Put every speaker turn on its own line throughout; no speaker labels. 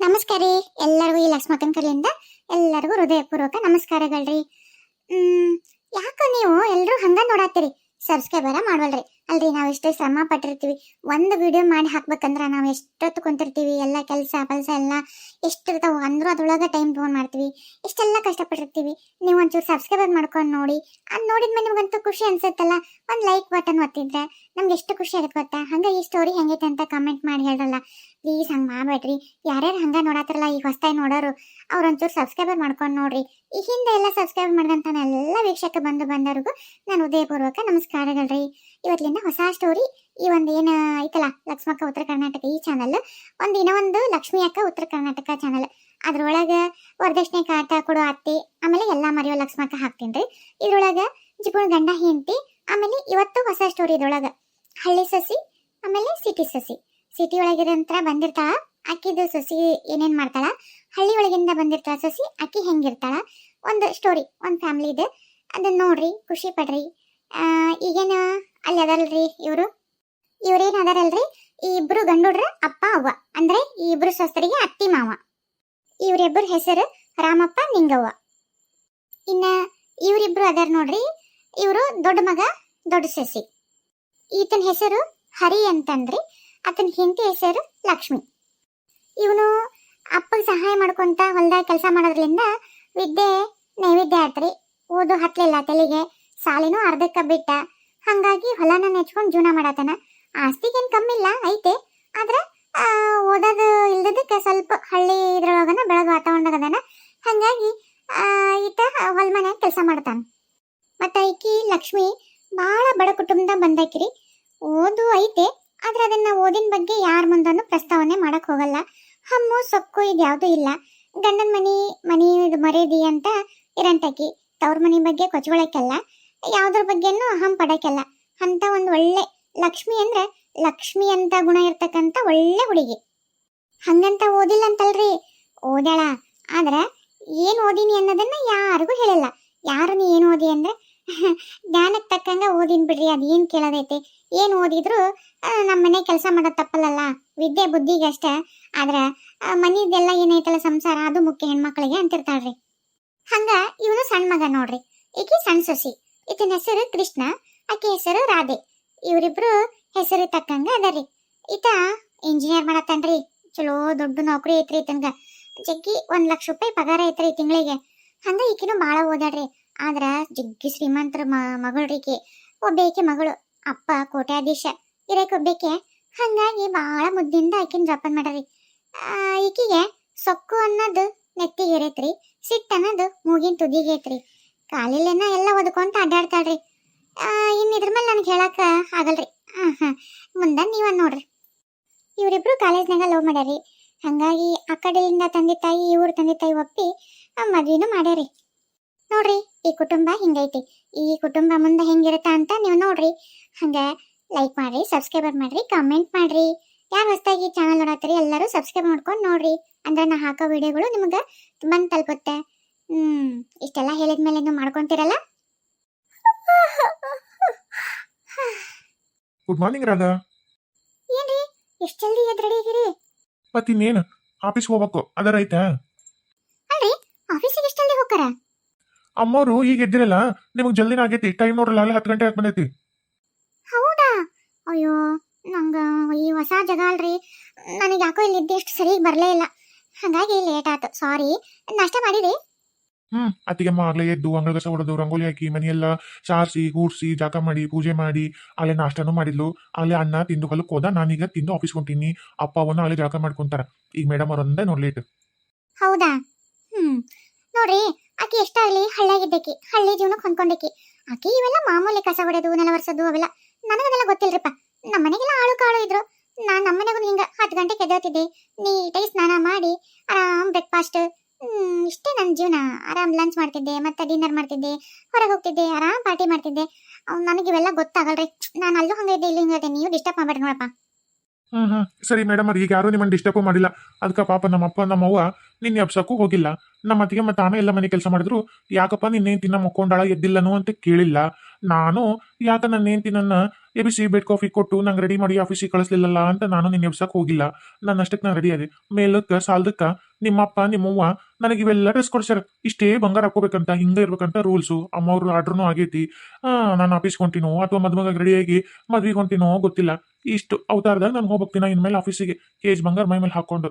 ನಮಸ್ಕಾರ ರೀ. ಎಲ್ಲರಿಗೂ ಈ ಲಕ್ಷ್ಮಕ್ಕನ ಎಲ್ಲರಿಗೂ ಹೃದಯಪೂರ್ವಕ ನಮಸ್ಕಾರಗಳ್ರಿ. ಹ್ಮ್, ಯಾಕ ನೀವು ಎಲ್ಲರೂ ಹಂಗ ನೋಡತ್ತೀರಿ? ಸಬ್ಸ್ಕ್ರೈಬರ ಮಾಡವಲ್ರಿ. ಅಲ್ರಿ, ನಾವು ಎಷ್ಟೇ ಶ್ರಮ ಪಟ್ಟಿರ್ತೀವಿ, ಒಂದು ವಿಡಿಯೋ ಮಾಡಿ ಹಾಕ್ಬೇಕಂದ್ರ ನಾವು ಎಷ್ಟೊತ್ತು ಕುಂತಿರ್ತೀವಿ, ಎಲ್ಲ ಕೆಲಸ, ಪಲ್ಸ ಎಲ್ಲ ಎಷ್ಟಿರ್ತಾವ ಅಂದ್ರೂ ಅದ್ರೊಳಗೆ ಟೈಮ್ ಫೋನ್ ಮಾಡ್ತೀವಿ. ಇಷ್ಟೆಲ್ಲ ಕಷ್ಟಪಟ್ಟಿರ್ತೀವಿ, ನೀವು ಒಂಚೂರು ಸಬ್ಸ್ಕ್ರೈಬರ್ ಮಾಡ್ಕೊಂಡು ನೋಡಿ, ಅದ್ ನೋಡಿದ್ಮೇಲೆ ನಿಮ್ಗಂತೂ ಖುಷಿ ಅನ್ಸುತ್ತಲ್ಲ? ಒಂದು ಲೈಕ್ ಬಟನ್ ಒತ್ತಿದ್ರೆ ನಮ್ಗೆ ಎಷ್ಟು ಖುಷಿ ಆಗುತ್ತೆ ಗೊತ್ತಾ? ಹಂಗೆ ಈ ಸ್ಟೋರಿ ಹೆಂಗೈತೆ ಅಂತ ಕಮೆಂಟ್ ಮಾಡಿ ಹೇಳ್ರಲ್ಲ. ಪ್ಲೀಸ್ ಹಂಗೆ ಮಾಡಬೇಡ್ರಿ. ಯಾರ್ಯಾರು ಹಂಗೆ ನೋಡತ್ತಾರಲ್ಲ ಈಗ ಹೊಸ್ತಾಗಿ ನೋಡೋರು, ಅವ್ರೊಂಚೂರು ಸಬ್ಸ್ಕ್ರೈಬರ್ ಮಾಡ್ಕೊಂಡು ನೋಡ್ರಿ. ಈ ಹಿಂದೆ ಎಲ್ಲ ಸಬ್ಸ್ಕ್ರೈಬ್ ಮಾಡಿದಂಥ ಎಲ್ಲ ವೀಕ್ಷಕ ಬಂದು ಬಂದವ್ರಿಗೂ ನಾನು ಹೃದಯಪೂರ್ವಕ ನಮಸ್ಕಾರಗಳ್ರಿ. ಇವತ್ತಿನ ಹೊಸ ಸ್ಟೋರಿ ಈ ಒಂದು ಏನು ಐತಲ್ಲ, ಲಕ್ಷ್ಮಕ್ಕ ಉತ್ತರ ಕರ್ನಾಟಕ ಈ ಚಾನಲ್ ಒಂದು ಇನ್ನೊಂದು ಲಕ್ಷ್ಮಿ ಅಕ್ಕ ಉತ್ತರ ಕರ್ನಾಟಕ ಚಾನಲ್ ಅದ್ರೊಳಗೆ ವರದಕ್ಷಿಣೆ ಕಾಟ ಕೊಡೋ ಅತ್ತೆ, ಆಮೇಲೆ ಎಲ್ಲ ಮರೆಯೋ ಲಕ್ಷ್ಮಕ್ಕ ಹಾಕ್ತೀನಿ ರೀ ಇದ್ರೊಳಗೆ ಜಿಪುಣ ಗಂಡ ಹೆಂಡತಿ, ಆಮೇಲೆ ಇವತ್ತು ಹೊಸ ಸ್ಟೋರಿ ಇದ್ರೊಳಗೆ. ಹಳ್ಳಿ ಸಸಿ, ಆಮೇಲೆ ಸಿಟಿ ಸಸಿ. ಸಿಟಿ ಒಳಗಿರಂತ್ರ ಬಂದಿರ್ತಾಳ, ಅಕ್ಕಿದು ಸಸಿ ಏನೇನ್ ಮಾಡ್ತಾಳ, ಹಳ್ಳಿ ಒಳಗಿಂದ ಬಂದಿರ್ತಾಳ ಸಸಿ, ಅಕ್ಕಿ ಹೆಂಗಿರ್ತಾಳ, ಒಂದು ಸ್ಟೋರಿ ಒಂದು ಫ್ಯಾಮಿಲಿ ಇದೆ ಅದನ್ನ ನೋಡ್ರಿ, ಖುಷಿ ಪಡ್ರಿ. ಈಗೇನ ಅಲ್ಲಿ ಅದಲ್ರಿ ಇವರು? ಇವ್ರೇನ್ ಅದಾರಲ್ರಿ? ಈ ಇಬ್ರು ಗಂಡುಡ್ರ ಅಪ್ಪ, ಅವ್ವ, ಅಂದ್ರೆ ಈ ಇಬ್ರು ಸೊಸ್ತರಿಗೆ ಅತ್ತಿ, ಮಾವ. ಇವರಿಬ್ಬರ ಹೆಸರು ರಾಮಪ್ಪ, ನಿಂಗವ್ವ. ಇನ್ನ ಇವರಿಬ್ರು ಅದಾರ ನೋಡ್ರಿ, ಇವರು ದೊಡ್ಡ ಮಗ, ದೊಡ್ಡ ಸಸಿ. ಈತನ ಹೆಸರು ಹರಿ ಅಂತಂದ್ರಿ. ಆತನ ಹೆಂಡತಿ ಹೆಸರು ಲಕ್ಷ್ಮಿ. ಇವನು ಅಪ್ಪಗೆ ಸಹಾಯ ಮಾಡ್ಕೊಂತ ಹೊಲ್ದಾಗ ಕೆಲಸ ಮಾಡೋದ್ರಿಂದ ವಿದ್ಯೆ ನೈವೇದ್ಯ ಆತ್ರಿ ಓದು ಹತ್ಲಿಲ್ಲ, ತಲೆಗೆ ಸಾಲಿನೂ ಅರ್ಧಕ್ಕ ಬಿಟ್ಟ. ಹಂಗಾಗಿ ಹೊಲನ ನೆಚ್ಕೊಂಡು ಜೀವನ ಮಾಡತನ. ಆಸ್ತಿಗೇನ್ ಕಮ್ಮಿ ಇಲ್ಲ ಐತೆ. ಆದ್ರೆ ಓದೋದು ಇಲ್ದದಕ್ಕೆ ಸ್ವಲ್ಪ ಹಳ್ಳಿ ಇದ್ರೊಳಗನ ಬೆಳಗ್ಗೆ ವಾತಾವರಣದಾಗ ಹಂಗಾಗಿ ಈತ ಹೊಲ ಮನ್ಯಾಗ ಕೆಲಸ ಮಾಡ್ತಾನ. ಮತ್ತು ಐಕಿ ಲಕ್ಷ್ಮಿ ಬಹಳ ಬಡ ಕುಟುಂಬದ ಬಂದಾಕಿರಿ ಓದು ಐತೆ. ಆದ್ರೆ ಅದನ್ನ ಓದಿನ ಬಗ್ಗೆ ಯಾರ ಮುಂದನು ಪ್ರಸ್ತಾವನೆ ಮಾಡಕ್ ಹೋಗಲ್ಲ. ಹಮ್ಮು, ಸೊಕ್ಕು ಇದ್ಯಾವುದೂ ಇಲ್ಲ. ಗಂಡನ ಮನಿ ಮನಿ ಇದು ಮರ್ಯಾದಿ ಅಂತ ಇರಂತಕಿ. ತವ್ರ ಮನಿ ಬಗ್ಗೆ ಕೊಚ್ಕೊಳಕ್ಕೆಲ್ಲ, ಯಾವ್ದ್ರ ಬಗ್ಗೆನೂ ಅಹಂ ಪಡಕ್ಕೆಲ್ಲ. ಅಂತ ಒಂದು ಒಳ್ಳೆ ಲಕ್ಷ್ಮಿ ಅಂದ್ರೆ ಲಕ್ಷ್ಮಿ ಅಂತ ಗುಣ ಇರ್ತಕ್ಕಂತ ಒಳ್ಳೆ ಹುಡುಗಿ. ಹಂಗಂತ ಓದಿಲ್ಲ ಅಂತಲ್ರಿ ಓದ್ಯಾಳ. ಆದ್ರ ಏನ್ ಓದಿನಿ ಅನ್ನೋದನ್ನ ಯಾರಿಗೂ ಹೇಳಿಲ್ಲ. ಯಾರು ಏನು ಓದಿ ಅಂದ್ರೆ ಓದಿನ್ ಬಿಡ್ರಿ ಅದೇನ್ ಕೇಳೋದೈತಿ? ಏನು ಓದಿದ್ರು ನಮ್ಮ ಮನೆ ಕೆಲಸ ಮಾಡೋದು ತಪ್ಪಲ್ಲಲ್ಲ? ವಿದ್ಯೆ ಬುದ್ಧಿಗೆ ಅಷ್ಟೇ. ಆದ್ರೆ ಮನೆಯದೆಲ್ಲ ಏನೈತಲ್ಲ ಸಂಸಾರ, ಅದು ಮುಖ್ಯ ಹೆಣ್ಮಕ್ಳಿಗೆ ಅಂತಿರ್ತಾಳ್ರಿ. ಹಂಗ ಇವನು ಸಣ್ಣ ಮಗ ನೋಡ್ರಿ. ಈಕಿ ಸಣ್ಣ ಸೊಸಿ. ಈತನ ಹೆಸರು ಕೃಷ್ಣ, ಆಕೆ ಹೆಸರು ರಾಧೆ. ಇವರಿಬ್ರು ಹೆಸರು ತಕ್ಕಂಗ ಅದರಿ. ಈತ ಇಂಜಿನಿಯರ್ ಮಾಡತ್ತನ್ರಿ. ಚಲೋ ದೊಡ್ಡ ನೌಕರಿ ಐತ್ರಿ ಈತನ್ಗ. ಜಗ್ಗಿ ಒಂದ್ ಲಕ್ಷ ರೂಪಾಯಿ ಪಗಾರ ಐತ್ರಿ ತಿಂಗಳಿಗೆ. ಹಂಗ ಈಕಿನೂ ಬಾಳ ಓದಾಡ್ರಿ ಆದ್ರ, ಜಗ್ಗಿ ಶ್ರೀಮಂತರ ಮಗಳ್ರಿಕಿ ಒಬ್ಬೇಕಿ ಮಗಳು, ಅಪ್ಪ ಕೋಟ್ಯಾಧೀಶ ಇರಕ್ಕೆ ಒಬ್ಬೇಕೆ. ಹಂಗಾಗಿ ಬಹಳ ಮುದ್ದಿಂದ ಆಕಿನ ಜೋಪಾನ ಮಾಡ್ರಿ ಈಕಿಗೆ ಸೊಕ್ಕು ಅನ್ನೋದು ನೆತ್ತಿಗೆ ಇರೈತ್ರಿ ಸಿಟ್ಟು ಅನ್ನೋದು ಮೂಗಿನ ತುದಿಗೆ ಐತ್ರಿ ಕಾಲಿಲೆನ ಎಲ್ಲ ಒದ್ಕೊಂತ ಅಡ್ಡಾಡ್ತಾಳ್ರಿ ಇನ್ನು ಇನ್ ಇದ್ರ ಮೇಲೆ ನನಗೆ ಹೇಳಕ್ ಆಗಲ್ರಿ. ಹಾಂ ಹಾಂ ಮುಂದೆ ನೀವ ನೋಡ್ರಿ. ಇವರಿಬ್ರು ಕಾಲೇಜ್ನಾಗ ಲವ್ ಮಾಡ್ಯಾರಿ. ಹಂಗಾಗಿ ಆ ಕಡೆಯಿಂದ ತಂದೆ ತಾಯಿ ಇವ್ರ ತಂದೆ ತಾಯಿ ಒಪ್ಪಿ ಮದ್ವಿನೂ ಮಾಡ್ಯಾರಿ. ನೋಡ್ರಿ ಈ ಕುಟುಂಬ ಹಿಂಗೈತಿ. ಈ ಕುಟುಂಬ ಮುಂದೆ ಹೆಂಗಿರುತ್ತ ಅಂತ ನೀವು ನೋಡ್ರಿ. ಹಂಗ ಲೈಕ್ ಮಾಡ್ರಿ ಸಬ್ಸ್ಕ್ರೈಬರ್ ಮಾಡ್ರಿ ಕಮೆಂಟ್ ಮಾಡ್ರಿ. ಯಾರು ಹೊಸದಾಗಿ ಚಾನಲ್ ನೋಡತ್ತೀರಿ ಎಲ್ಲರೂ ಸಬ್ಸ್ಕ್ರೈಬ್ ಮಾಡ್ಕೊಂಡು ನೋಡ್ರಿ. ಅಂದ್ರೆ ನಾ ಹಾಕೋ ವಿಡಿಯೋಗಳು ನಿಮ್ಗೆ ಬಂದು ತಲುಪುತ್ತೆ. ಹ್ಮ್ ಇಷ್ಟೆಲ್ಲ ಹೇಳಿದ್ಮೇಲೆ ನೀವು ಮಾಡ್ಕೊಂತೀರಲ್ಲ?
ಗುಡ್ ಮಾರ್ನಿಂಗ್ ರಾಧಾ
ಏನ್ರಿ ಎಷ್ಟು ಜಲ್ದಿ ಎದ್ರಡಿಗಿರಿ
ಮತ್ತಿನ್ನೇನು? ಆಫೀಸ್ಗೆ ಹೋಗ್ಬೇಕು. ಅದರ ಐತಾ
ಅಲ್ರಿ ಆಫೀಸಿಗೆ ಎಷ್ಟು ಜಲ್ದಿ ಹೋಗ್ತಾರ
ಅಮ್ಮೋರು ಈಗ ಎದ್ದಿರಲ್ಲ ನಿಮಗೆ ಜಲ್ದಿ ಆಗೈತಿ ಟೈಮ್ ನೋಡ್ರಲ್ಲ ಅಲ್ಲಿ ಹತ್ತು ಗಂಟೆ ಆಗಿ ಬಂದೈತಿ.
ಹೌದಾ? ಅಯ್ಯೋ ನಂಗ ಈ ಹೊಸ ಜಾಗ ಅಲ್ರಿ. ನನಗೆ ಯಾಕೋ ಇಲ್ಲಿ ಇದ್ದಿಷ್ಟು ಸರಿಯಾಗಿ ಬರಲೇ ಇಲ್ಲ. ಹಾಗಾಗಿ ಲೇಟ್ ಆಯ್ತು ಸಾರಿ ನಾಷ್ಟ ಮಾಡಿರಿ?
ಹ್ಮ್ ಅತ್ತಿಗೆಮ್ಮ ಆಗ್ಲೇ ಎದ್ದು ಅಂಗಳ ಕಸ ಹೊಡೆದು ರಂಗೋಲಿ ಹಾಕಿ ಮನೆಯೆಲ್ಲ ಸಾರಿಸಿ ಕೂರ್ಸಿ ಜಾಕ ಮಾಡಿ ಪೂಜೆ ಮಾಡಿ ಅಲ್ಲೇ ನಾಷ್ಟನೂ ಮಾಡಿದ್ಲು. ಅಲ್ಲೇ ಅನ್ನ ತಿಂದು ಹೊಲಕ್ಕೆ ಹೋದ ನಾನೀಗ ತಿಂದು ಆಫೀಸ್ ಹೊಂಟೀನಿ. ಅಪ್ಪ ಅವನು ಅಲ್ಲೇ ಜಾಕ ಮಾಡ್ಕೊಂತಾರ. ಈಗ ಮೇಡಮ್ ಅವರೊಂದೇ ನೋಡ್ಲೇಟ್
ಹೌದಾ? ಹ್ಮ್. ನೋಡ್ರಿ ಆಕಿ ಎಷ್ಟಾಗ್ಲಿ ಹಳ್ಳಿಯಾಗಿದ್ದಕ್ಕೆ, ಹಳ್ಳಿ ಜೀವನಕ್ಕೆ ಹೊಂದ್ಕೊಂಡಕ್ಕೆ. ಆಕೆ ಇವೆಲ್ಲ ಮಾಮೂಲಿ ಕಸ ಹೊಡೆದು, ನೆಲ ಅವೆಲ್ಲ. ನನಗದೆಲ್ಲ ಗೊತ್ತಿಲ್ರಿಪ್ಪ. ನಮ್ಮ ಮನೆಗೆಲ್ಲ ಆಳು ಕಾಳು ಇದ್ರು. ನಾನು ನಮ್ಮ ಮನೆಗೂ ಹಿಂಗ ಹತ್ತು ಗಂಟೆಗೆ ಕೆದೋತಿದ್ದೆ ನೀಟಾಗಿ ಸ್ನಾನ ಮಾಡಿ, ಆರಾಮ್ ಬ್ರೇಕ್ಫಾಸ್ಟ್ ಇಷ್ಟೇ ನನ್ನ ಜೀವನ. ಆರಾಮ್ ಲಂಚ್ ಮಾಡ್ತಿದ್ದೆ, ಮತ್ತೆ ಡಿನ್ನರ್ ಮಾಡ್ತಿದ್ದೆ, ಹೊರಗೆ ಹೋಗ್ತಿದ್ದೆ, ಆರಾಮ್ ಪಾರ್ಟಿ ಮಾಡ್ತಿದ್ದೆ. ನನಗಿವೆಲ್ಲ ಗೊತ್ತಾಗಲ್ರಿ. ನಾನು ಅಲ್ಲೂ ಹಂಗಿದ್ದೆ ಇಲ್ಲಿ ಹಿಂಗೆ ನೀವು ಡಿಸ್ಟರ್ಬ್ ನೋಡಪ್ಪ.
ಸರಿ ಮೇಡಮ್ ಅವ್ರು, ಈಗ ಯಾರು ನಿಮ್ಮನ್ನು ಡಿಸ್ಟರ್ಬ್ ಮಾಡಿಲ್ಲ. ಅದಕ್ಕೆ ಪಾಪ ನಮ್ಮ ಅಪ್ಪ ನಮ್ಮ ಅವ್ವ ನಿನ್ನೆ ಎಬ್ಸಕ್ಕೂ ಹೋಗಿಲ್ಲ. ನಮ್ಮ ಅತ್ತಿಗೆ ಮತ್ತೆ ಆಮೇಲೆ ಎಲ್ಲ ಮನೆ ಕೆಲಸ ಮಾಡಿದ್ರು. ಯಾಕಪ್ಪ ನಿನ್ನೆ ತಿನ್ನ ಮಕ್ಕೊಂಡಾಳ, ಎದ್ದಿಲ್ಲನು ಅಂತ ಕೇಳಿಲ್ಲ. ನಾನು ಯಾಕ ನನ್ನ ಹೆಂಡತಿ ನನ್ನ ಎಬಿಸಿ ಬೆಡ್ ಕಾಫಿ ಕೊಟ್ಟು ನಂಗೆ ರೆಡಿ ಮಾಡಿ ಆಫೀಸಿಗೆ ಕಳಿಸ್ಲಿಲ್ಲಲ್ಲ ಅಂತ ನಾನು ನಿನ್ನ ಎಬ್ಸಕ್ಕೆ ಹೋಗಿಲ್ಲ. ನನ್ನ ಅಷ್ಟಕ್ಕೆ ನಾನು ರೆಡಿ ಆದೆ ಮೇಲಕ್ಕೆ, ಸಾಲದಕ್ಕೆ ನಿಮ್ಮಪ್ಪ ನಿಮ್ಮವ್ವ ನನಗೆ ಇವೆಲ್ಲ ಡ್ರೆಸ್ ಕೊಡ್ಸ್ಯಾರ. ಇಷ್ಟೇ ಬಂಗಾರ ಹಾಕೋಬೇಕಂತ ಹಿಂಗೆ ಇರ್ಬೇಕಂತ ರೂಲ್ಸು ಅಮ್ಮವ್ರ ಆರ್ಡ್ರೂ ಆಗೈತಿ. ನಾನು ಆಫೀಸ್ಗೆ ಹೊಂಟಿನೋ ಅಥವಾ ಮದುವೆಗೆ ರೆಡಿಯಾಗಿ ಮದ್ವೆಗೆ ಹೊಂಟಿನೋ ಗೊತ್ತಿಲ್ಲ. ಇಷ್ಟು ಅವತಾರದಾಗ ನಾನು ಹೋಗ್ಬೇಕಿನ ಇನ್ಮೇಲೆ ಆಫೀಸಿಗೆ ಕೇಜ್ ಬಂಗಾರ ಮೈ ಮೇಲೆ ಹಾಕೊಂಡು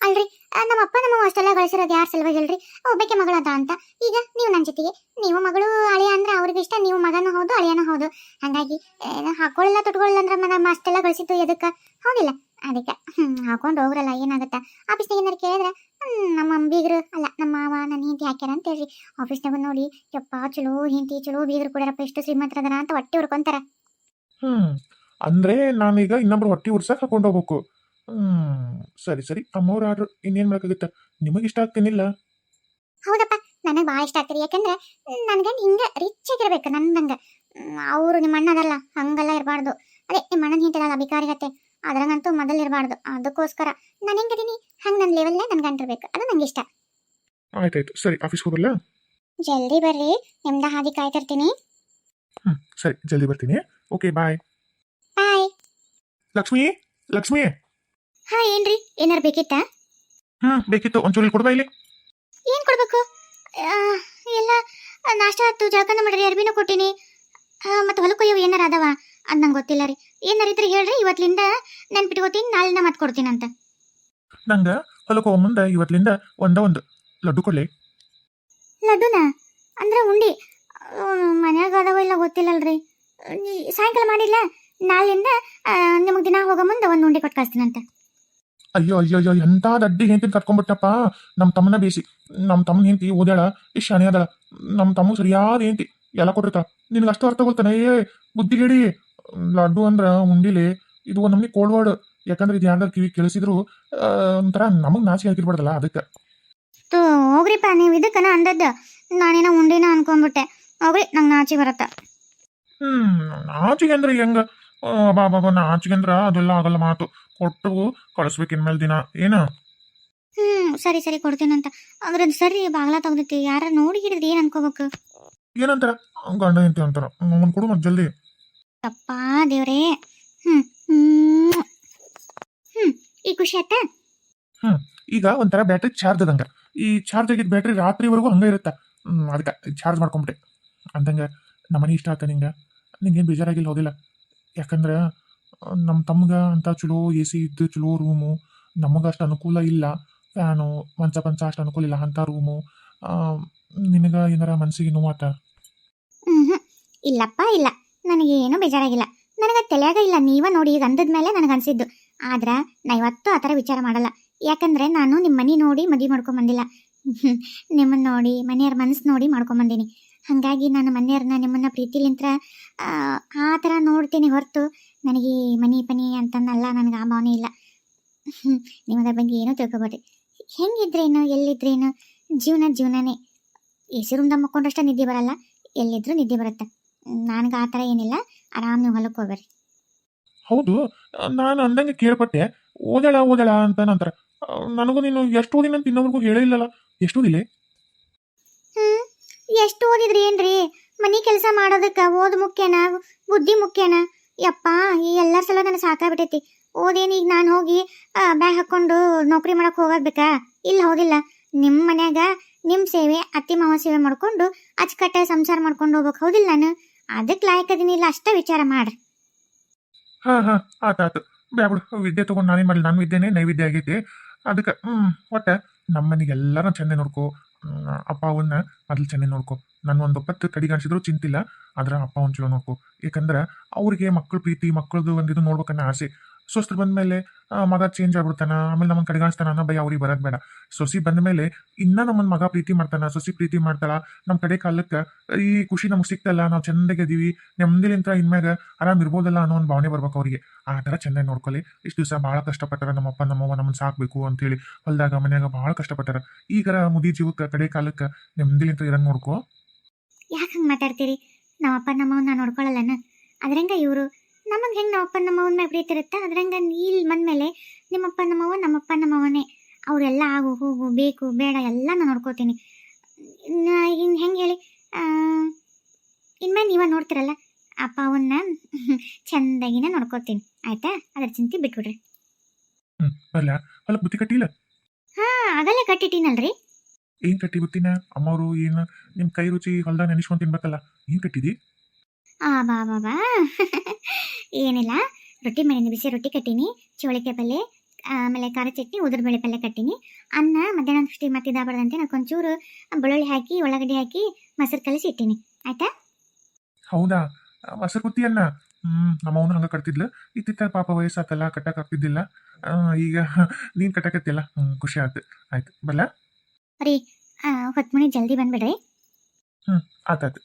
ಅಲ್ರಿ ನಮ್ಮ ಅಪ್ಪ ನಮ್ಮ ಅಷ್ಟೆಲ್ಲ ಗಳಿಸಿರೋದು ಯಾರ ಸಲುವಾಗಿ ಹೇಳ್ರಿ? ಒಬ್ಬಕ್ಕೆ ಅಂತ. ಈಗ ನೀವು ನನ್ನ ಜೊತೆಗೆ. ನೀವು ಮಗಳು ಅಳಿಯ ಅಂದ್ರೆ ಅವ್ರಿಗೆ ಇಷ್ಟ, ನೀವು ಮಗನೂ ಹೌದು, ಅಳಿಯನೂ ಹೌದು. ಹಾಗಾಗಿ ಹಾಕೊಳ್ಳಲ್ಲ, ತೊಟ್ಕೊಳ್ಳಿಲ್ಲ ಅಂದ್ರೆ ನಮ್ಮ ಅಷ್ಟೆಲ್ಲ ಗಳಿಸಿದ್ದು ಎದಕ್ಕೆ? ಹೌದಿಲ್ಲ. ಅದಕ್ಕೆ ಹ್ಮ್ ಹಾಕೊಂಡು ಹೋಗ್ರಲ್ಲ ಏನಾಗುತ್ತಾ? ಆಫೀಸ್ನಾಗ ಏನಾರು ಕೇಳಿದ್ರೆ ನಮ್ಮ ಬೀಗರು ಅಲ್ಲ ನಮ್ಮ ಮಾವ ನನ್ನ ಹಿಂತಿ ಹಾಕ್ಯಾರ ಅಂತ ಹೇಳ್ರಿ ಆಫೀಸ್ನಾಗ ನೋಡಿ ಯಪ್ಪ ಚಲೋ ಹಿಂತಿ ಚಲೋ ಬೀಗರು ಕೊಡ್ಯಾರಪ್ಪ ಎಷ್ಟು ಶ್ರೀಮಂತರದರ ಅಂತ ಹೊಟ್ಟೆ ಹುಡ್ಕೊಂತಾರ
ಹ್ಮ್ ಅಂದ್ರೆ ನಾನೀಗ ಇನ್ನೊಬ್ರು ಹೊಟ್ಟೆ ಉರ್ಸಕ್ ಹಾಕೊಂಡು ಹೋಗ್ಬೇಕು. ಹ್ಮ್ ಸರಿ ಸರಿ ಅಮ್ಮವ್ರ ಆರ್ಡ್ರ್ ಇನ್ನೇನ್ ಮಾಡಕ್ಕಾಗತ್ತ? ನಿಮಗೆ ಇಷ್ಟ ಆಗ್ತೇನಿಲ್ಲ?
ಹೌದಪ್ಪ ನನಗೆ ಭಾಳ ಇಷ್ಟ ಆಗ್ತದೆ ಯಾಕಂದ್ರೆ ನನಗೆ ಹಿಂಗೆ ರಿಚ್ ಆಗಿರ್ಬೇಕು ನನ್ನಂಗೆ ಅವರು ನಿಮ್ಮ ಅಣ್ಣ ಅದಲ್ಲ ಹಂಗೆಲ್ಲ ಇರಬಾರ್ದು. ಅದೇ ನಿಮ್ಮ ಅಣ್ಣನ ಹಿಂತಿರಲ್ಲ ಬಿಕಾರಿಗತ್ತೆ ಅದ್ರಂಗಂತೂ ಮೊದಲು ಇರಬಾರ್ದು. ಅದಕ್ಕೋಸ್ಕರ ನಾನು ಹೆಂಗದೀನಿ ಹಂಗೆ ನನ್ನ ಲೆವೆಲ್ಲೇ ನನ್ಗೆ ಅಂಟಿರ್ಬೇಕು ಅದು ನಂಗೆ ಇಷ್ಟ.
ಆಯ್ತಾಯ್ತು. ಸರಿ ಆಫೀಸ್ ಹೋಗಲ್ಲ?
ಜಲ್ದಿ ಬರ್ರಿ. ನಿಮ್ದ ಹಾದಿ ಕಾಯ್ತಿರ್ತೀನಿ.
ಹ್ಮ್ ಸರಿ ಜಲ್ದಿ ಬರ್ತೀನಿ. Okay bye
bye
Lakshmi Lakshmi.
ಹಾ ಏನ್ರಿ? ಏನಾರು ಬೇಕಿತ್ತಾ?
ಹ್ಮ್ ಬೇಕಿತ್ತು. ಒಂಚೂರು ಕೊಡ್ಬಾ ಇಲ್ಲಿ.
ಏನು ಕೊಡ್ಬೇಕು? ಆ, ಎಲ್ಲ ನಾಷ್ಟ ಆಯ್ತು. ಜಳಕನ ಮಾಡ್ರಿ. ಅರ್ಬಿನೂ ಕೊಟ್ಟಿನಿ. ಮತ್ತೆ ಹೊಲಕ್ಕೆ ಏನಾರ ಅದಾವ ಅದು ನಂಗೆ ಗೊತ್ತಿಲ್ಲ ರೀ. ಏನು ಇದ್ರೆ ಹೇಳ್ರಿ ಇವತ್ತಿಂದ ನೆನ್ಪಿಟ್ಕೋತೀನಿ ನಾಳಿನ ಮತ್ತೆ ಕೊಡ್ತೀನಂತ.
ನಂಗ ಹೊಲಕ್ಕೆ ಹೋಗೋ ಮುಂದೆ ಇವತ್ತಿಂದ ಒಂದ ಒಂದು ಲಡ್ಡು ಕೊಡ್ಲಿ.
ಲಡ್ಡುನ? ಅಂದ್ರೆ ಉಂಡಿ. ಮನ್ಯಾಗ ಅದಾವ ಇಲ್ಲ ಗೊತ್ತಿಲ್ಲಲ್ರಿ. ಸಾಯಂಕಾಲ ಮಾಡಿಲ್ಲ ನಾಳಿಂದ ನಿಮಗೆ ದಿನ ಹೋಗೋ ಮುಂದೆ ಒಂದು ಉಂಡಿ ಕೊಟ್ಟು ಕಳಿಸ್ತೀನಂತ.
ಅಯ್ಯೋ ಅಯ್ಯೋ ಅಯ್ಯೋ ಎಂತ ದಡ್ಡಿ ಹೆಂಡತಿನ ಕರ್ಕೊಂಬಿಟ್ಟಪ್ಪ ನಮ್ಮ ತಮ್ಮನ ಬೇಸಿ. ನಮ್ಮ ತಮ್ಮನ ಹೆಂಡತಿ ಓದ್ಯಾಳ ಇಷ್ಟು ಶಾಣೆ ಅದಳ. ನಮ್ಮ ತಮ್ಮ ಸರಿಯಾದ ಹೆಂಡತಿ. ಎಲ್ಲ ಕೊಟ್ಟಿರ್ತಾಳ. ನಿನಗೆ ಅಷ್ಟು ಅರ್ಥ ಗೊತ್ತಾನೆ? ಏ ಬುದ್ಧಿಗೇಡಿ ಲಡ್ಡು ಅಂದ್ರ ಉಂಡಿಲಿ ಇದು ಒಂದು ನಮಗೆ ಕೋಡ್ವಾಡು ಯಾಕಂದ್ರೆ ಇದು ಯಾರ್ದಾರು ಕಿವಿ ಕೇಳಿಸಿದ್ರು ಒಂಥರ ನಮಗ್ ನಾಚಿಕೆ ಹಾಕಿರ್ಬಾರ್ದಲ್ಲ ಅದಕ್ಕೆ.
ತೋ ಹೋಗ್ರಿಪ್ಪ ನೀವು ಇದಕ್ಕನ ಅಂದದ್ದು. ನಾನೇನೋ ಉಂಡಿನ ಅನ್ಕೊಂಡ್ಬಿಟ್ಟೆ ಹೋಗ್ರಿ ನಂಗೆ ನಾಚಿ ಬರತ್ತ.
ಹ್ಮ್ ನಾಚಿಗೆ ಅಂದ್ರೆ ಹೆಂಗ? ಬಾ ನಾಚಿಗೆ ಅಂದ್ರ ಅದೆಲ್ಲ ಆಗಲ್ಲ ಮಾತು. ಕೊಟ್ಟು ಕಳಿಸ್ಬೇಕು ಇನ್ಮೇಲೆ ದಿನ. ಏನ?
ಹ್ಮ್ ಸರಿ ಸರಿ ಕೊಡ್ತೀನಂತ ಅಂದ್ರೆ ಸರಿ ಬಾಗ್ಲ ತೆಗ್ದೈತಿ ಯಾರ ನೋಡಿ ಹಿಡಿದ್ರಿ ಏನ್ ಅನ್ಕೋಬೇಕು?
ಏನಂತಾರ? ಗಂಡ ಹೆಂಡತಿ ಅಂತಾರ. ಅವನ್ ಕೊಡು ಮತ್ತೆ ಜಲ್ದಿ.
ಅಪ್ಪ ದೇವ್ರೇ. ಹ್ಮ್ ಹ್ಮ್. ಹ್ಮ್ ಈ ಖುಷಿ ಆಯ್ತಾ?
ಈಗ ಒಂಥರ ಬ್ಯಾಟ್ರಿ ಚಾರ್ಜ್ ಅದಂಗ ಈ ಚಾರ್ಜ್ ಆಗಿದ್ದ ಬ್ಯಾಟ್ರಿ ರಾತ್ರಿವರೆಗೂ ಹಂಗ ಇರುತ್ತ? ಹ್ಮ್ ಅದಕ್ಕೆ ಚಾರ್ಜ್ ಮಾಡ್ಕೊಂಬಿಟ್ಟೆ. ಅಂದಂಗ ನಮ್ಮನೆ ಇಷ್ಟ ಆತ ನಿಂಗ? ನಿಂಗೇನು ಬೇಜಾರಾಗಿಲ್ಲ ಹೋದಿಲ್ಲ. ಯಾಕಂದ್ರೆ ನಮ್ಮ ತಮ್ಗ ಅಂತ ಚಲೋ ಎ ಸಿ ಇದ್ದು ಚಲೋ ರೂಮು. ನಮಗೆ ಅಷ್ಟು ಅನುಕೂಲ ಇಲ್ಲ. ಫ್ಯಾನು ಮಂಚ ಪಂಚ ಅಷ್ಟು ಅನುಕೂಲ ಇಲ್ಲ ಅಂಥ ರೂಮು. ನಿನಗೆ ಏನಾರ ಮನಸ್ಸಿಗೆ ನೋವಾತ?
ಇಲ್ಲಪ್ಪ ಇಲ್ಲ. ನನಗೇನು ಬೇಜಾರಾಗಿಲ್ಲ. ನನಗೆ ತಲೆಯಾಗ ಇಲ್ಲ. ನೀವ ನೋಡಿ ಈಗ ಅಂದದ ಮೇಲೆ ನನಗೆ ಅನ್ಸಿದ್ದು. ಆದ್ರ ನಾ ಇವತ್ತು ಆ ಥರ ವಿಚಾರ ಮಾಡಲ್ಲ. ಯಾಕಂದ್ರೆ ನಾನು ನಿಮ್ಮ ಮನೆ ನೋಡಿ ಮದುವೆ ಮಾಡ್ಕೊಂಡ್ ಬಂದಿಲ್ಲ. ಹ್ಮ್, ನಿಮ್ಮನ್ನ ನೋಡಿ ಮನೆಯವ್ರ ಮನಸ್ಸು ನೋಡಿ ಮಾಡ್ಕೊಂಡ್ ಬಂದೀನಿ. ಹಾಗಾಗಿ ನಾನು ಮನೆಯವ್ರನ್ನ ನಿಮ್ಮನ್ನ ಪ್ರೀತಿಲಿಂತ್ರ ಆ ಥರ ನೋಡ್ತೀನಿ ಹೊರತು ನನಗೆ ಮನಿ ಪನಿ ಅಂತಂದಲ್ಲ ನನಗೆ ಆ ಭಾವನೆ ಇಲ್ಲ. ನಿಮ್ಮದ್ರ ಬಗ್ಗೆ ಏನೂ ತಿಳ್ಕೊಬೇಡ್ರಿ. ಹೆಂಗಿದ್ರೇನು ಎಲ್ಲಿದ್ರೇನು ಜೀವನ ಜೀವನನೇ. ಹೆಸರು ರೂಮ್ದಾಗ ಮಕ್ಕೊಂಡಷ್ಟ ನಿದ್ದೆ ಬರಲ್ಲ. ಎಲ್ಲಿದ್ರೂ ನಿದ್ದೆ ಬರುತ್ತೆ. ನನಗೆ ಆ ಥರ ಏನಿಲ್ಲ. ಆರಾಮ್ ನೀವು ಹೊಲಕ್ಕೆ ಹೋಗ್ಬೇರಿ
ಹೌದು ನಾನು ಅಂದಂಗೆ ಕೇಳ್ಪಟ್ಟೆ. ಓದಳ ಓದಳ ಅಂತ ನಂತರ. ನನಗೂ ನೀನು ಎಷ್ಟು ಓದಿನ ಅಂತ ಇನ್ನೊಬ್ರಿಗೂ ಹೇಳಿಲ್ಲಲ್ಲ ಎಷ್ಟು ಓದಿಲ್ಲ
ಹ್ಮ್ ಎಷ್ಟು ಓದಿದ್ರಿ ಏನ್ರಿ? ಮನಿ ಕೆಲಸ ಮಾಡೋದಕ್ಕೆ ಓದ್ ಮುಖ್ಯನಾ ಬುದ್ಧಿ ಮುಖ್ಯನಾ? ಯಪ್ಪ ಈ ಎಲ್ಲಾ ಸಲ ನನಗೆ ಸಾಕಾಗ್ಬಿಟ್ಟೈತಿ. ಓದೇನು ಈಗ ನಾನು ಹೋಗಿ ಬ್ಯಾಗ್ ಹಾಕೊಂಡು ನೌಕರಿ ಮಾಡಕ್ಕೆ ಹೋಗೋದ್ಬೇಕಾ ಇಲ್ಲಿ ಹೋಗಿಲ್ಲ ನಿಮ್ಮ ಮನ್ಯಾಗ ನಿಮ್ಮ ಸೇವೆ ಅತ್ತಿ ಮಾವ ಸೇವೆ ಮಾಡ್ಕೊಂಡು ಅಚ್ಚುಕಟ್ಟ ಸಂಸಾರ ಮಾಡ್ಕೊಂಡು ಹೋಗ್ಬೇಕು. ಹೌದಿಲ್ಲ ನಾನು? ಅದಕ್ಕೆ ಲಾಯಕದಿನಿಲ್ಲ ಅಷ್ಟೇ ವಿಚಾರ ಮಾಡ್ರಿ.
ಹಾ ಹಾ ಆತಾತು ಆತು. ಬಿಡು, ವಿದ್ಯೆ ತಗೊಂಡು ನಾನೇನು ಮಾಡಲಿ ನಾನು ವಿದ್ಯೆನೇ ನೈವೇದ್ಯ ಆಗೈತಿ ಅದಕ್ಕೆ ಒಟ್ಟೆ ನಮ್ಮ ಮನೆಗೆ ಎಲ್ಲರೂ ಚೆಂದ ನೋಡ್ಕೊ. ಅಪ್ಪ ಅವನ್ನ ಮೊದಲು ಚೆಂದ ನೋಡ್ಕೊ. ನನ್ನ ಒಂದು ಒಪ್ಪತ್ತು ಕಡಿಗಾಣಿಸಿದ್ರು ಚಿಂತಿಲ್ಲ. ಆದ್ರೆ ಅಪ್ಪ ಅವ್ನ ಚಲೋ ನೋಡ್ಕೊ. ಯಾಕಂದ್ರೆ ಅವ್ರಿಗೆ ಮಕ್ಕಳ ಪ್ರೀತಿ ಮಕ್ಕಳದು ಒಂದು ಇದು ನೋಡ್ಬೇಕನ್ನೋ ಆಸೆ. ಸ್ವಸ್ಥರು ಬಂದ ಮೇಲೆ ಮಗ ಚೇಂಜ್ ಆಗ್ಬಿಡ್ತಾನ, ಆಮೇಲೆ ನಮ್ಮನ್ನ ಕಡೆಗಾಣಿಸ್ತಾನ ಅನ್ನೋ ಭಯ ಅವ್ರಿಗೆ ಬರೋದು ಬೇಡ. ಸೊಸಿ ಬಂದ ಮೇಲೆ ಇನ್ನ ನಮ್ಮನ್ ಮಗ ಪ್ರೀತಿ ಮಾಡ್ತಾನ, ಸೊಸಿ ಪ್ರೀತಿ ಮಾಡ್ತಾಳ ನಮ್ಮ ಕಡೆ ಕಾಲಕ್ಕೆ ಈ ಖುಷಿ ನಮ್ಗೆ ಸಿಕ್ತಲ್ಲ ನಾವು ಇದೀವಿ ಅದೀವಿ ನೆಮ್ಮದಿಲಿಂತ ಇನ್ಮ್ಯಾಗ ಆರಾಮ್ ಇರ್ಬೋದಲ್ಲ ಅನ್ನೋ ಒಂದು ಭಾವನೆ ಬರ್ಬೇಕು ಅವ್ರಿಗೆ. ಆ ಥರ ಚೆನ್ನಾಗಿ ನೋಡ್ಕೊಳ್ಳಿ ಇಷ್ಟು ದಿವಸ ಭಾಳ ಕಷ್ಟಪಟ್ಟಾರ ನಮ್ಮಪ್ಪ ನಮ್ಮವ್ವ ನಮ್ಮನ್ನು ಸಾಕ್ಬೇಕು ಅಂತೇಳಿ ಹೊಲ್ದಾಗ, ಮನ್ಯಾಗ ಭಾಳ ಕಷ್ಟಪಟ್ಟಾರ. ಈಗರ ಮುದಿ ಜೀವಕ್ಕೆ, ಕಡೆ ಕಾಲಕ್ಕೆ ನೆಮ್ಮದಿಲಿಂತ ಇರಂಗ್ ನೋಡ್ಕೋ.
ಯಾಕೆ ಹಂಗೆ ಮಾತಾಡ್ತೀರಿ? ನಮ್ಮಪ್ಪ ನಮ್ಮವನ್ನ ನೋಡ್ಕೊಳ್ಳಲ್ಲನ ಅದ್ರಂಗ ಇವರು ನಮಗೆ ಹೆಂಗೆ ನಮ್ಮಪ್ಪ ನಮ್ಮವನ ಮೇಲೆ ಪ್ರೀತಿ ಇರುತ್ತೆ ಅದ್ರಂಗ ಇಲ್ಲಿ ಬಂದ್ಮೇಲೆ ನಿಮ್ಮಪ್ಪ ನಮ್ಮವ್ವ ನಮ್ಮಪ್ಪ ನಮ್ಮವನೇ ಅವರೆಲ್ಲ ಆಗು ಹೋಗು ಬೇಕು ಬೇಡ ಎಲ್ಲ ನಾನು ನೋಡ್ಕೋತೀನಿ ಇನ್ನು ಹೆಂಗೆ ಹೇಳಿ? ಇನ್ಮೇಲೆ ನೀವ ನೋಡ್ತಿರಲ್ಲ ಅಪ್ಪ ಅವನ್ನ ಚಂದಾಗಿನ ನೋಡ್ಕೋತೀನಿ. ಆಯ್ತಾ? ಅದ್ರ ಚಿಂತೆ ಬಿಟ್ಬಿಡ್ರಿ.
ಅಲ್ಲ ಅಲ್ಲ ಬುತ್ತಿ ಕಟ್ಟಿಲ್ಲ?
ಹಾ ಆಗಲೇ ಕಟ್ಟಿಟ್ಟಿನಲ್ರಿ.
ಏನ್ ಕಟ್ಟಿ ಬುತ್ತಿನ? ಅಮ್ಮವರು ಏನು ನಿಮ್ ಕೈ ರುಚಿ ಹೊಲ್ದಾಗ ನೆನೆಸ್ಕೊಂಡ್ ತಿನ್ಬೇಕಲ್ಲ ಏನ್ ಕಟ್ಟಿದಿ?
ಆ ಬಾ ಬಾ ಬಾ. ಏನಿಲ್ಲ ರೊಟ್ಟಿ ಮಾಡೀನಿ ಬಿಸಿ ರೊಟ್ಟಿ ಕಟ್ಟೀನಿ ಚೋಳಿಕೆ ಪಲ್ಯ ಆಮೇಲೆ ಖಾರ ಚಟ್ನಿ ಉದುರು ಪಲ್ಲೆ ಪಲ್ಯ ಕಟ್ಟೀನಿ. ಅನ್ನ ಮಧ್ಯಾಹ್ನ ಸೃಷ್ಟಿ ಮತ್ತೆ ಇದಾಗಬಾರ್ದಂತೆ ನಾನು ಒಂಚೂರು ಬೆಳ್ಳುಳ್ಳಿ ಹಾಕಿ ಉಳ್ಳಾಗಡ್ಡಿ ಹಾಕಿ ಮೊಸರು ಕಲಿಸಿ ಇಟ್ಟೀನಿ. ಆಯ್ತಾ?
ಹೌದಾ? ಮೊಸರು ಕುತ್ತಿಯನ್ನ ಹ್ಮ್ ನಮ್ಮವನು ಹಂಗ ಕಟ್ತಿದ್ಲು. ಇತ್ತಿತ್ತ ಪಾಪ ವಯಸ್ಸಾತಲ್ಲ ಕಟ್ಟಕ್ ಆಗ್ತಿದ್ದಿಲ್ಲ. ಈಗ ನೀನ್ ಕಟ್ಟಕತ್ತಿಲ್ಲ ಹ್ಮ್ ಖುಷಿ ಆಯ್ತು ಆಯ್ತು ಬಲ್ಲ
ರೀ ಹೊತ್ತು ಮನೆ ಜಲ್ದಿ ಬಂದ್ಬಿಡ್ರಿ.
ಆತಾತು